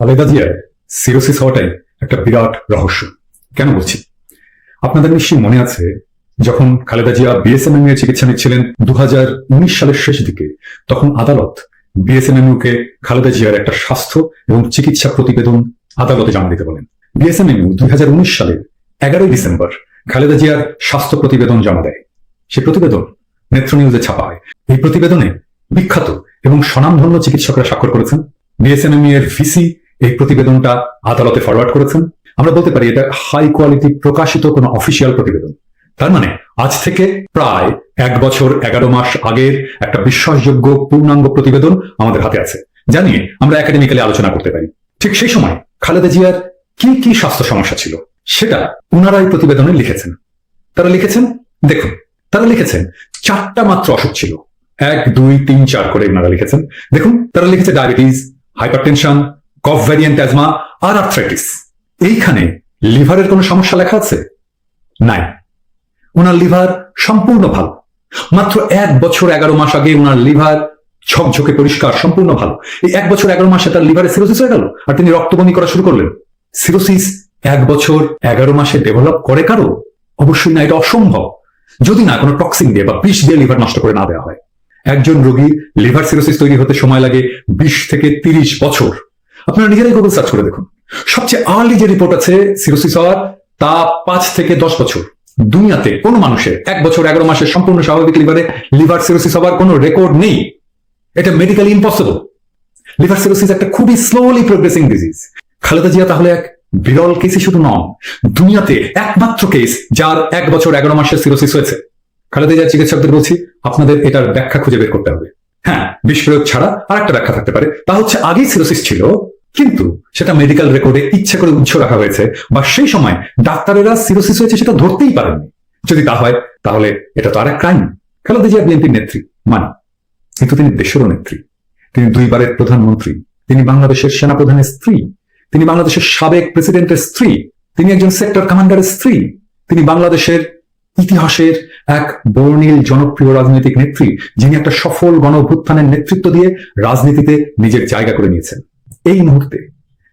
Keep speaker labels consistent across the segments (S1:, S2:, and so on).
S1: খালেদা জিয়ার সিরোসিস হওয়াটাই একটা বিরাট রহস্য। কেন বলছি? আপনাদের নিশ্চয়ই মনে আছে, যখন খালেদা জিয়া বিএসএমএম এর চিকিৎসা নিচ্ছিলেন দু সালের শেষ দিকে, তখন আদালত বিএসএমএমইউ কে খালেদা জিয়ার একটা স্বাস্থ্য এবং চিকিৎসা প্রতিবেদন আদালতে জমা দিতে বলেন। বিএসএমএমইউ দুই হাজার উনিশ সালের এগারোই ডিসেম্বর খালেদা জিয়ার স্বাস্থ্য প্রতিবেদন জমা দেয়। সে প্রতিবেদন নেত্র নিউজে ছাপা হয়। এই প্রতিবেদনে বিখ্যাত এবং স্বনামধন্য চিকিৎসকরা স্বাক্ষর করেছেন। বিএসএমএমই এর ভিসি এই প্রতিবেদনটা আদালতে ফরওয়ার্ড করেছেন। আমরা বলতে পারি এটা হাই কোয়ালিটি প্রকাশিত কোনো অফিসিয়াল প্রতিবেদন। তার মানে আজ থেকে প্রায় এক বছর এগারো মাস আগের একটা বিশ্বাসযোগ্য পূর্ণাঙ্গ প্রতিবেদন আমাদের হাতে আছে জানিয়ে আমরা একাডেমিক্যালি আলোচনা করতে পারি। ঠিক সেই সময় খালেদা জিয়ার কি কি স্বাস্থ্য সমস্যা ছিল, সেটা পুনরায় প্রতিবেদনে লিখেছেন। তারা লিখেছেন, দেখুন, তারা লিখেছেন, চারটা মাত্র অসুখ ছিল। এক, দুই, তিন, চার করে ওনারা লিখেছেন। দেখুন, তারা লিখেছে diabetes hypertension cough variant asthma আর আর্থ্রাইটিস এইখানে লিভারের কোনো সমস্যা লেখা আছে? নাই। ওনার লিভার সম্পূর্ণ ভালো। মাত্র এক বছর এগারো মাস আগে ওনার লিভার ঝকঝকে পরিষ্কার, সম্পূর্ণ ভালো। এই এক বছর এগারো মাসে তার লিভারে সিরোসিস হয়ে গেল আর তিনি রক্তবমি করা শুরু করলেন। সিরোসিস এক বছর এগারো মাসে ডেভেলপ করে কারও? অবশ্যই না, এটা অসম্ভব। যদি না, কোনো টক্সিন দিয়ে বা বিষ দিয়ে লিভার নষ্ট করে না দেওয়া হয়। একজন রোগীর লিভার সিরোসিস তৈরি হতে সময় লাগে বিশ থেকে তিরিশ বছর। আপনারা নিজেরাই গুগল সার্চ করে দেখুন। সবচেয়ে আর্লি যে রিপোর্ট আছে সিরোসিস হওয়ার তা পাঁচ থেকে দশ বছর। দুনিয়াতে কোনো মানুষের এক বছর, এগারো মাসের সম্পূর্ণ স্বাভাবিক লিভারে লিভার সিরোসিস হওয়ার কোনো রেকর্ড নেই। এটা মেডিকেলি ইম্পসিবল লিভার সিরোসিস একটা খুবই slowly progressing disease Khaleda Zia তাহলে এক বিরল কেসই শুধু নন, দুনিয়াতে একমাত্র কেস যার এক বছর, এগারো মাসের সিরোসিস হয়েছে। খালেদা জিয়া চিকিৎসকদের বলছি, আপনাদের এটার ব্যাখ্যা খুঁজে বের করতে হবে। হ্যাঁ প্রয়োগ ছাড়া আর একটা ব্যাখ্যা থাকতে পারে। তা হচ্ছে আগেই সিরোসিস ছিল কিন্তু সেটা মেডিকেল রেকর্ডে ইচ্ছে করে উৎস রাখা হয়েছে বা সেই সময় ডাক্তারেরা সিরোসিস হয়েছে সেটা ধরতেই পারেননি। যদি তা হয়, তাহলে এটা তো আর এক ক্রাইম খালেদা জিয়া বিএনপির নেত্রী, মানি। কিন্তু তিনি দেশেরও নেত্রী। তিনি দুইবারের প্রধানমন্ত্রী। তিনি বাংলাদেশের সেনাপ্রধানের স্ত্রী। তিনি বাংলাদেশের সাবেক প্রেসিডেন্টের স্ত্রী। তিনি একজন সেক্টর কমান্ডারের স্ত্রী। তিনি বাংলাদেশের ইতিহাসের এক বর্ণিল, জনপ্রিয় রাজনৈতিক নেত্রী, যিনি একটা সফল গণ নেতৃত্ব দিয়ে রাজনীতিতে নিজের জায়গা করে নিয়েছেন। এই মুহূর্তে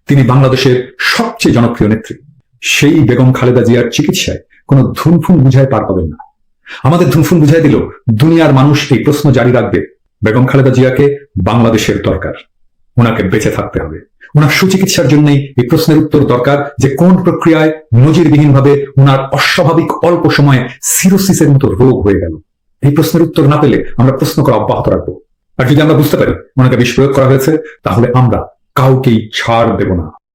S1: তিনি বাংলাদেশের সবচেয়ে জনপ্রিয় নেত্রী। সেই বেগম খালেদা জিয়ার চিকিৎসায় কোনো ধুমফুন বুঝায় পার পাবেন না। আমাদের ধুমফুন বুঝাই দিল, দুনিয়ার মানুষ এই প্রশ্ন জারি রাখবে, বেগম খালেদা জিয়াকে বাংলাদেশের দরকার। ওনাকে বেঁচে থাকতে হবে। ওনার সুচিকিৎসার জন্যই এই প্রশ্নের উত্তর দরকার যে কোন প্রক্রিয়ায় নজিরবিহীন ভাবে ওনার অস্বাভাবিক অল্প সময়ে সিরোসিসের মতো রোগ হয়ে গেল। এই প্রশ্নের উত্তর না পেলে আমরা প্রশ্ন করা অব্যাহত রাখব। আর যদি আমরা বুঝতে পারি ওনাকে বিষ প্রয়োগ করা হয়েছে, তাহলে আমরা কাউকেই ছাড় দেব না।